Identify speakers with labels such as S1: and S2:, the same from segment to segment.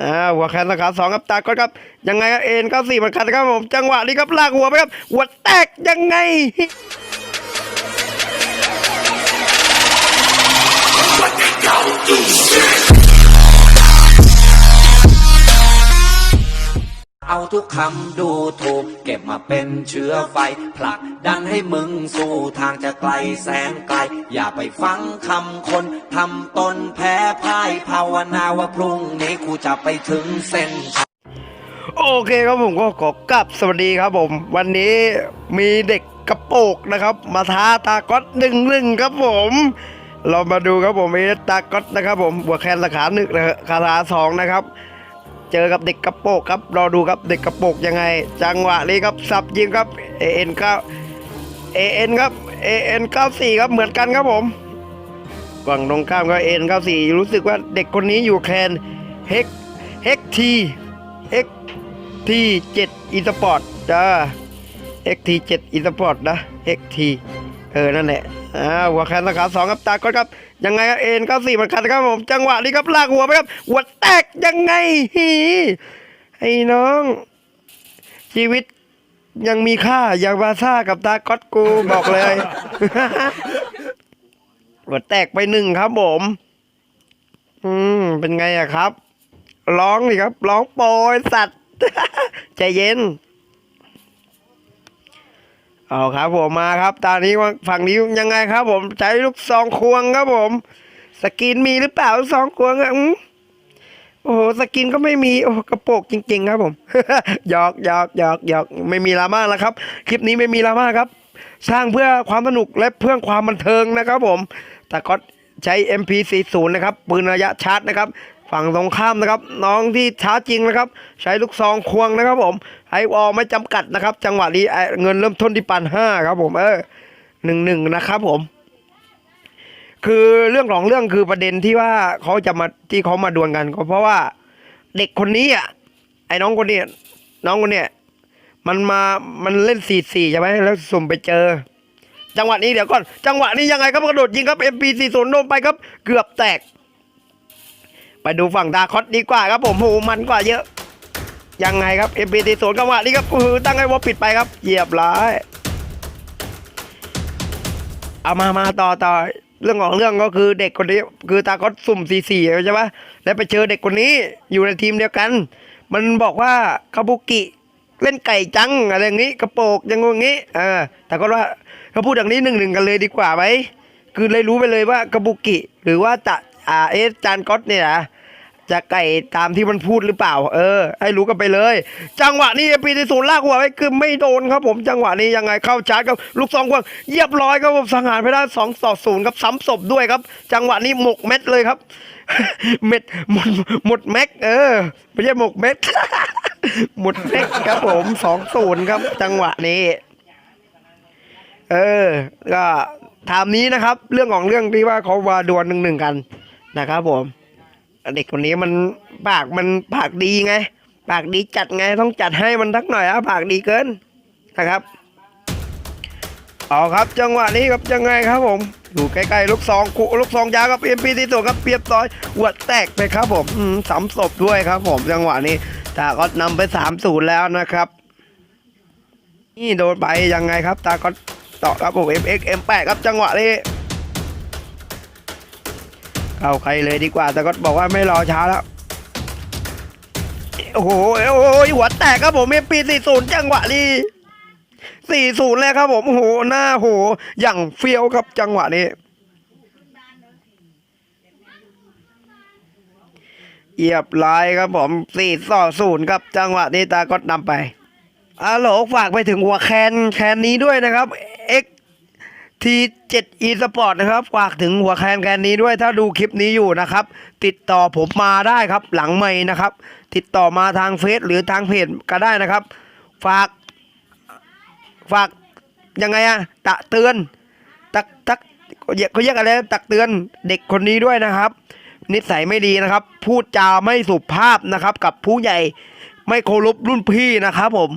S1: อ่าหัวแขนสาขาสองครับตากดครับยังไงครับเอ็นเก้าสี่เหมือนกันครับผมจังหวะนี้ครับลากหัวไปครับหัวแตกยังไง
S2: เอาทุกคำดูถูก เก็บมาเป็นเชื้อไฟ ผลักดันให้มึงสู่ทางจะไกลแสนไกล อย่าไปฟังคำคนทำตนแพ้พ่ายภาวนาว่าพรุ่งนี้กูจะไปถึงเส้นชัย
S1: โอเคครับผมก็ขอกลับสวัสดีครับผม วันนี้มีเด็กกระโปกนะครับ มาท้าตาก๊อตหนึ่งหนึ่งครับผม เรามาดูครับผมมีตาก๊อตนะครับผมหัวแคนสาขาหนึ่งนะคาราสองนะครับ เจอกับเด็กกระโปกครับรอดูครับเด็กกระโปกยังไง จังหวะนี้ครับสับยิงครับเอ็นเก้าเอ็นครับเอ็นเก้าสี่ครับเหมือนกันครับผมฝั่งตรงข้ามก็เอ็นเก้าสี่รู้สึกว่าเด็กคนนี้อยู่แคนเฮกเฮกทีเฮกที่7 e สปอร์ตจ้า XT7 e สปอร์ตนะ XT เออ นั่นแหละอ่าหัวแขนสาขาสองครับตากดครับ ยังไงครับเอ็นเก้าสี่เหมือนกันครับผม จังหวะนี้ครับลากหัวไปครับ หัวแตกยังไงฮีไอ้น้อง ชีวิตยังมีค่าอย่างบาซ่ากับตากดกูบอกเลย หัวแตกไปหนึ่งครับผม อืม เป็นไงอะครับ ร้องดิครับ ร้องโปรยสัตว์ใจเย็น เอาครับผมมาครับ ตอนนี้ฝั่งนี้ยังไงครับ ผมใช้ลูกซองควงครับผม สกินมีหรือเปล่าลูกซองควงอะอืมโอ้โหสกินก็ไม่มีโอ้กระโปกจริง ๆ ครับผมหยอกหยอกหยอกหยอกไม่มีราม่าแล้วครับ คลิปนี้ไม่มีราม่าครับ สร้างเพื่อความสนุกและเพื่อความบันเทิงนะครับผมแต่ก็ใช้ MP40 นะครับปืนระยะชาร์จนะครับ ฝั่งตรงข้ามนะครับ น้องที่ช้าจริงนะครับ ใช้ลูกซองควงนะครับ ผมไอวอลไม่จำกัดนะครับ จังหวะนี้เอ่อเงินเริ่มต้นที่ปันห้าครับ ผมเออหนึ่งหนึ่งนะครับผม คือเรื่องของเรื่องคือประเด็นที่ว่าเขาจะมาที่เขามาดวลกันก็เพราะว่าเด็กคนนี้อะไอ้น้องคนนี้น้องคนเนี้ยมันมามันเล่นสี่สี่ใช่ไหมแล้วสุ่มไปเจอ จังหวะนี้เดี๋ยวก่อนจังหวะนี้ยังไงครับกระโดดยิงครับ MP40 โดนไปครับ เกือบแตก ไปดูฝั่งดาคอสดีกว่าครับผมโหมันกว่าเยอะ ยังไงครับ MP40 จังหวะนี้ครับคือตั้งให้วอปิดไปครับเหยียบร้ายเอามามาต่อต่อเรื่องของเรื่องก็คือเด็กคนนี้ คือตาคอสสุ่มสี่สี่ใช่ปะแล้วไปเจอเด็กคนนี้อยู่ในทีมเดียวกัน มันบอกว่าคาบุกิเล่นไก่จังอะไรอย่างนี้กระโปกอยังงงี้เออแต่ก็ว่าเขาพูดอย่างนี้หนึ่งหนึ่งกันเลยดีกว่าไหมคือเลยรู้ไปเลยว่ากาบุกิ หรือว่าจะ อ่าเอะจานก๊อตเนี่ยนะจะไก่ตามที่มันพูดหรือเปล่า เออ ให้รู้กันไปเลย จังหวะนี้ปีที่ศูนย์ลากหัวไว้คือไม่โดนครับผมจังหวะนี้ยังไงเข้าชาร์จครับลูกสองควงเรียบร้อยครับผมสังหารไปได้สองต่อศูนย์ครับซ้ำศพด้วยครับ จังหวะนี้หมกเม็ดเลยครับ เม็ดหมดหมดแม็ก เออไม่ใช่หมกเม็ด หมดแม็กครับผมสองศูนย์ครับ จังหวะนี้ เออ ก็ถามนี้นะครับ เรื่องของเรื่องที่ว่าเขามาดวลหนึ่งหนึ่งกัน นะครับผมเด็กคนนี้มันปากมันปากดีไง ปากดีจัดไงต้องจัดให้มันทักหน่อยอะปากดีเกินนะครับเอาครับจังหวะนี้ครับยังไงครับผมอยู่ใกล้ๆลูกซองคุลูกซองยาวกับเอ็มพีที่ตัวครับเปียบร้อยหัวแตกไปครับผมอืมสามศพด้วยครับผมจังหวะนี้ตาก็นำไปสามศูนย์แล้วนะครับ นี่โดนไปยังไงครับตาก็ต่อครับผม MX M8 ครับจังหวะนี้ เข้าใครเลยดีกว่าแต่ก็บอกว่าไม่รอช้าแล้ว โอ้โหโอ้โหหัวแตกครับผมเอปีสี่ศูนย์จังหวะนี้สี่ศูนย์เลยครับผมโอ้โหหน้าโห อย่างเฟี้ยวครับจังหวะนี้เหยียบลายครับผมสี่ต่อศูนย์ครับจังหวะนี้ตาก็นำไปอาโหลฝากไปถึงหัวแคนแคนนี้ด้วยนะครับ X ทีเจ็ด e สปอร์ตนะครับฝากถึงหัวแคนแคนนี้ด้วยถ้าดูคลิปนี้อยู่นะครับ ติดต่อผมมาได้ครับ หลังไม่นะครับ ติดต่อมาทางเฟซหรือทางเพจก็ได้นะครับ ฝาก ฝากยังไงอะตะเตือน ตักตักเขาเรียกเขาเรียกอะไรตักเตือนเด็กคนนี้ด้วยนะครับ นิสัยไม่ดีนะครับ พูดจาไม่สุภาพนะครับ กับผู้ใหญ่ไม่เคารพรุ่นพี่นะครับ ผม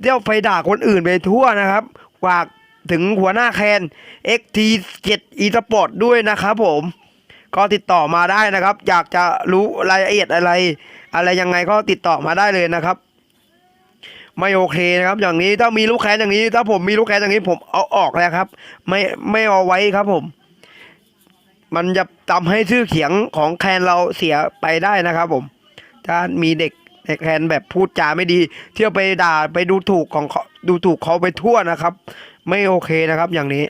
S1: เดี๋ยวไฟด่าคนอื่นไปทั่วนะครับฝาก ถึงหัวหน้าแคน XT7 e s p o r t ด้วยนะครับผม ก็ติดต่อมาได้นะครับ อยากจะรู้รายละเอียดอะไร อะไรยังไงก็ติดต่อมาได้เลยนะครับ ไม่โอเคนะครับ อย่างนี้ถ้ามีลูกแคนอย่างนี้ ถ้าผมมีลูกแคนอย่างนี้ผมเอาออกแล้วครับ ไม่ไม่เอาไว้ครับผม มันจะทำให้ชื่อเสียงของแคนเราเสียไปได้นะครับผมถ้ามีเด็กแคนแบบพูดจาไม่ดี เที่ยวไปด่าไปดูถูกของเขาดูถูกเขาไปทั่วนะครับ ไม่โอเคนะครับอย่างนี้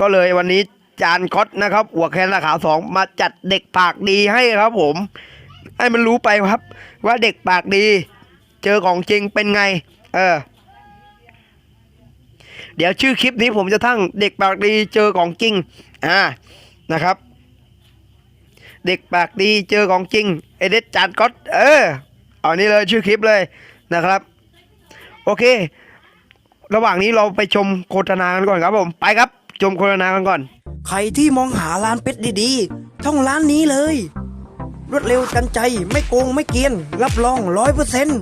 S1: ก็เลยวันนี้จานก๊อตนะครับหัวแคนราคาสองมาจัดเด็กปากดีให้ครับ ผม ให้มันรู้ไปครับ ว่าเด็กปากดี เจอของจริงเป็นไง เออ เดี๋ยวชื่อคลิปนี้ผมจะทั้งเด็กปากดีเจอของจริง อ่านะครับ เด็กปากดีเจอของจริงเอเดสจานก๊อตเออเอานี้เลยชื่อคลิปเลยนะครับ โอเค ระหว่างนี้เราไปชมโฆษณากันก่อนครับผม ไปครับ ชมโฆษณากันก่อน
S3: ใครที่มองหาร้านเป็ดดีๆ ท่องร้านนี้เลย รวดเร็วทันใจไม่โกงไม่เกียน รับรองร้อยเปอร์เซ็นต์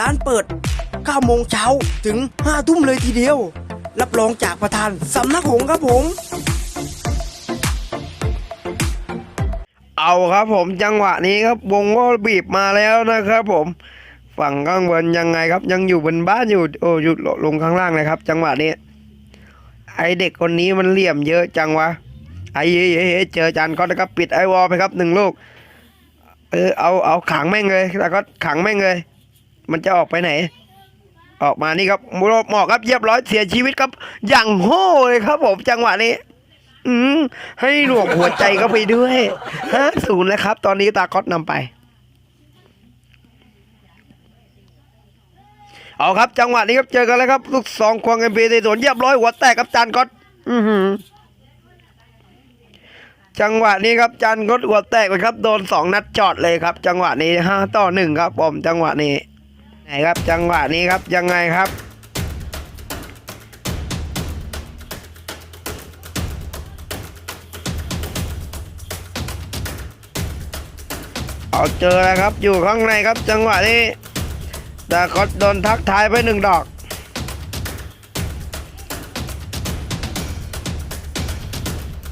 S3: ร้านเปิด9โมงเช้าถึง5ทุ่มเลยทีเดียว รับรองจากประธานสำนักหงส์ครับผม
S1: เอาครับผมจังหวะนี้ครับวงก็บีบมาแล้วนะครับผม ฝั่งข้างบนยังไงครับ ยังอยู่บนบ้านอยู่โอ้อยู่ลงข้างล่างเลยครับ จังหวะนี้ ไอเด็กคนนี้มันเหลี่ยมเยอะจังวะไอ้เฮ้ยเฮ้ยเฮ้ยเจอจานก็นะครับปิดไอวอลไปครับหนึ่งลูกเออเอาเอาขังแม่งเลยแล้วก็ขังแม่งเลย มันจะออกไปไหน ออกมานี่ครับหมอกครับเรียบร้อยเสียชีวิตครับ อย่างโห่เลยครับผมจังหวะนี้ อืมให้หลวงหัวใจก็ไปด้วยฮะศูนย์แล้วครับ ตอนนี้ตาคอตนำไป เอาครับ จังหวะนี้ครับเจอกันแล้วครับ ลูกสองควงเอ็มพีในสวนเรียบร้อยหัวแตกครับจานก๊อตอือหือจังหวะนี้ครับจานก๊อตหัวแตกเลยครับ โดนสองนัดจอดเลยครับ จังหวะนี้ห้าต่อหนึ่งครับผมจังหวะนี้ ไหนครับ จังหวะนี้ครับยังไงครับเอาเจอแล้วครับ อยู่ข้างในครับ จังหวะนี้ แต่ก็โดนทักทายไปหนึ่งดอก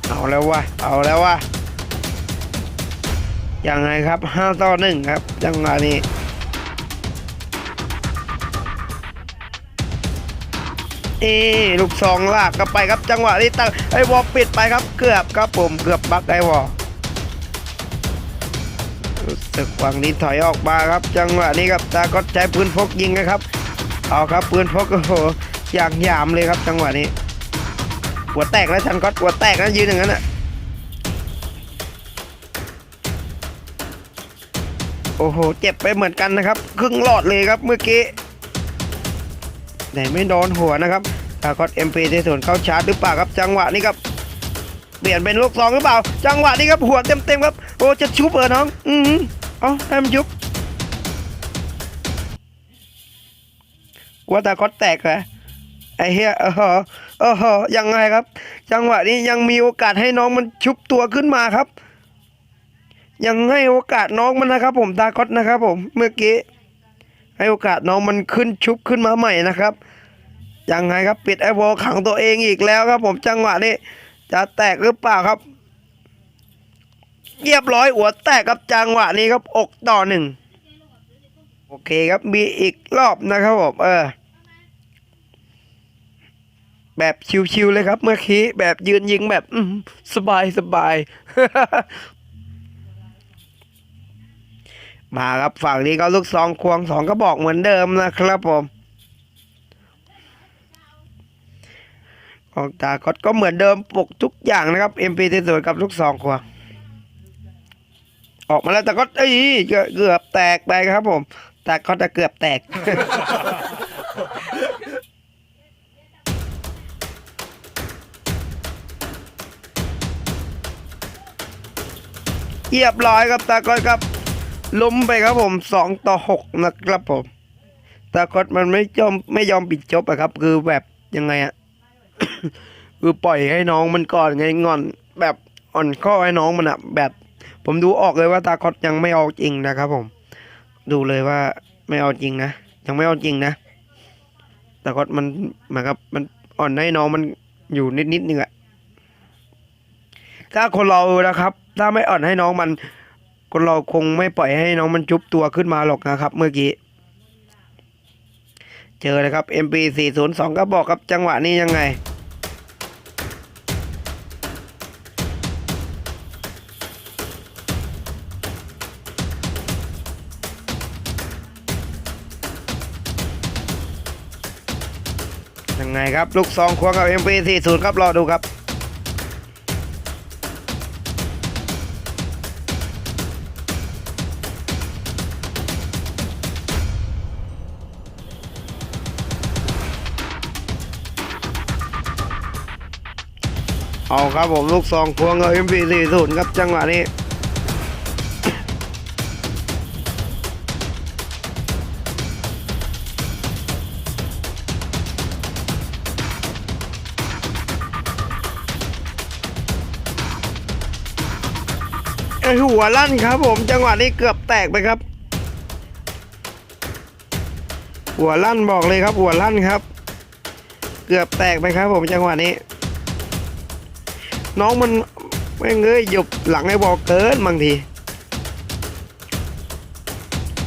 S1: เอาแล้ววะเอาแล้ววะยังไงครับห้าต่อหนึ่งครับจังหวะนี้เอ้ลูกสองลากกลับไปครับจังหวะนี้ตั้งไอ้วอลปิดไปครับเกือบครับผมเกือบบักไอ้วอ สกฝั่งนี้ถอยออกมาครับ จังหวะนี้ครับตาก็ใช้ปืนพกยิงนะครับ เอาครับปืนพกโอ้โหอย่างยามเลยครับ จังหวะนี้หัวแตกแล้วจันก็หัวแตกนะยืนอย่างนั้นอะโอ้โห เจ็บไปเหมือนกันนะครับ ครึ่งหลอดเลยครับเมื่อกี้แต่ไม่โดนหัวนะครับตาก็เอ็มพีในส่วนเข้าชาร์จหรือเปล่าครับจังหวะนี้ครับ เปลี่ยนเป็นลูกสองหรือเปล่า จังหวะนี้ครับหัวเต็มๆครับ โอ้จะชุบเออน้อง อืออเอ๋อให้มันยุบว่าตาคอดแตกเหรอไอ้เฮียเออเออยังไงครับ จังหวะนี้ยังมีโอกาสให้น้องมันชุบตัวขึ้นมาครับ ยังให้โอกาสน้องมันนะครับ ผมตาคอดนะครับ ผม เมื่อกี้ให้โอกาสน้องมันขึ้นชุบขึ้นมาใหม่นะครับยังไงครับปิดไอ้วอลขังตัวเองอีกแล้วครับ ผมจังหวะนี้ จะแตกหรือเปล่าครับเรียบร้อยหัวแตกครับจังหวะนี้ครับอกต่อหนึ่งโอเคครับมีอีกรอบนะครับผมเออ แบบชิวๆเลยครับ เมื่อกี้แบบยืนยิงแบบสบายสบายมาครับฝั่งนี้ก็ลูกซองควงสองก็บอกเหมือนเดิมนะครับผม ของตาก็ก็เหมือนเดิมปกทุกอย่างนะครับ MP ที่สวยกับลูกสองควงออกมาแล้วแต่ก็เอ้ยเกือบเกือบแตกไปครับผมแต่ก็จะเกือบแตกเรียบร้อยครับตากอนครับล้มไปครับผมสองต่อหกนะครับผมตากอนมันไม่ยอมไม่ยอมปิดจบอะครับ คือแบบยังไงอะ คือปล่อยให้น้องมันก่อนไงงอน แบบอ่อนข้อให้น้องมันอะแบบ ผมดูออกเลยว่าตาคอตยังไม่เอาจริงนะครับ ผม ดูเลยว่าไม่เอาจริงนะยังไม่เอาจริงนะตาคอตมันเหมือนกับมันอ่อนให้น้องมันอยู่นิดนิดนึงอะถ้าคนเรานะครับ ถ้าไม่อ่อนให้น้องมันก็เราคงไม่ปล่อยให้น้องมันจุบตัวขึ้นมาหรอกนะครับ เมื่อกี้เจอเลยครับ MP 4 0 2 ก็บอกครับจังหวะนี้ยังไง ครับ ลูกซองควงกับ MP 4 0 ครับ รอดูครับเอาครับผมลูกซองควงกับ MP 4 0ครับจังหวะนี้ หัวลั่นครับผมจังหวะนี้เกือบแตกไปครับ หัวลั่นบอกเลยครับ หัวลั่นครับ เกือบแตกไปครับ ผมจังหวะนี้ น้องมันแม่เอ้ยหยบหลังไอ้บอลเกินบางที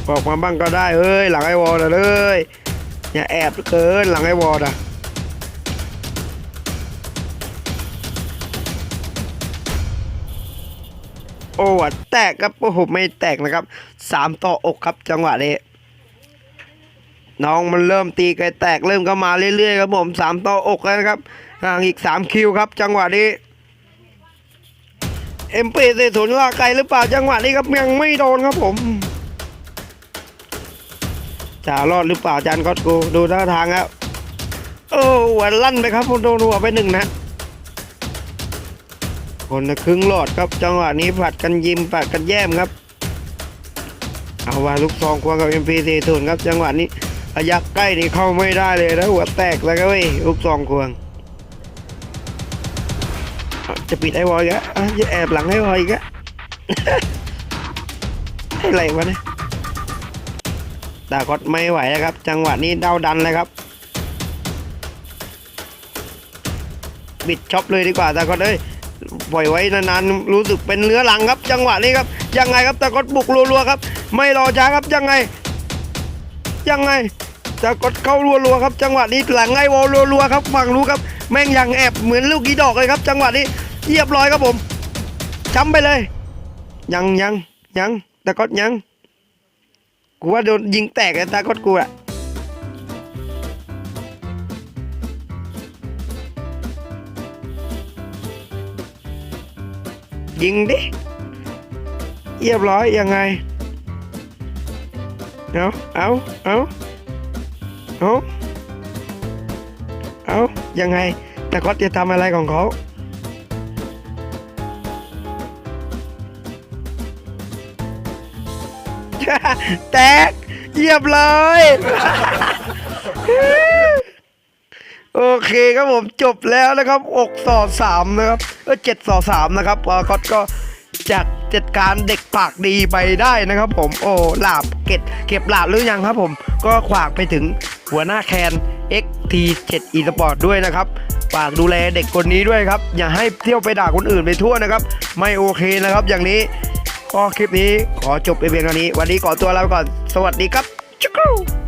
S1: บอกมาบ้างก็ได้เอ้ยหลังไอ้วอลนะเลยอย่าแอบเกินหลังไอ้วอลนะ โอ้ว่ะแตกครับโอ้โหไม่แตกนะครับสามต่ออกครับจังหวะนี้น้องมันเริ่มตีไกลแตกเริ่มก็มาเรื่อยๆครับผมสามต่ออกแล้วนะครับห่างอีกสามคิวครับ จังหวะนี้เอ็มพีเซศูนย์ว่าไกลหรือเปล่าจังหวะนี้ครับยังไม่โดนครับผมจะรอดหรือเปล่าจานก็กูดูท่าทางแล้วโอ้หัวลั่นไปครับผมโดนหัวไปหนึ่งนะ คนละครึ่งหลอดครับ จังหวะนี้ผัดกันยิ้มผัดกันแย้มครับ เอาว่าลูกซองควงกับ MP40 ครับ จังหวะนี้ระยะใกล้นี่เข้าไม่ได้เลยนะหัวแตกแล้วก็เว้ยลูกซองควง จะปิดไอ้วอยกะอะจะแอบหลังไอ้วอยกะให้ไรวะเนี่ยตาก็ไม่ไหวแล้วครับ จังหวะนี้เดาดันเลยครับบิดช็อปเลยดีกว่าตาก็เอ้ย ปล่อยไว้นานๆรู้สึกเป็นเนื้อหลังครับ จังหวะนี้ครับ ยังไงครับตาก็บุกรัวๆครับ ไม่รอช้าครับยังไง ยังไงตากดเข้ารัวๆครับ จังหวะนี้หลังไอ้วอลรัวๆครับฝั่งรู้ครับ แม่งยังแอบเหมือนลูกกีดอกเลยครับ จังหวะนี้เรียบร้อยครับผมช้ำไปเลย ยังยังยังตากดยังกูว่าโดนยิงแตกไอ้ตากดกูอะ ยิงดิเรียบร้อยยังไง เอาเอาเอาเอาเอายังไง แต่ก็จะทำอะไรของเขาแตกเรียบร้อยโอเคครับผมจบแล้วนะครับอกต่อสามนะครับ เออเจ็ดต่อสามนะครับเออก็ก็จากจัดการเด็กปากดีไปได้นะครับ ผมโอ้หลาบเก็บเก็บหลาบหรือยังครับผมก็ขวากไปถึงหัวหน้าแคน XT7 eSport ด้วยนะครับฝากดูแลเด็กคนนี้ด้วยครับ อย่าให้เที่ยวไปด่าคนอื่นไปทั่วนะครับ ไม่โอเคนะครับ อย่างนี้ก็คลิปนี้ขอจบไปเพียงเท่านี้ วันนี้ขอตัวลาไปก่อน สวัสดีครับจุ๊ก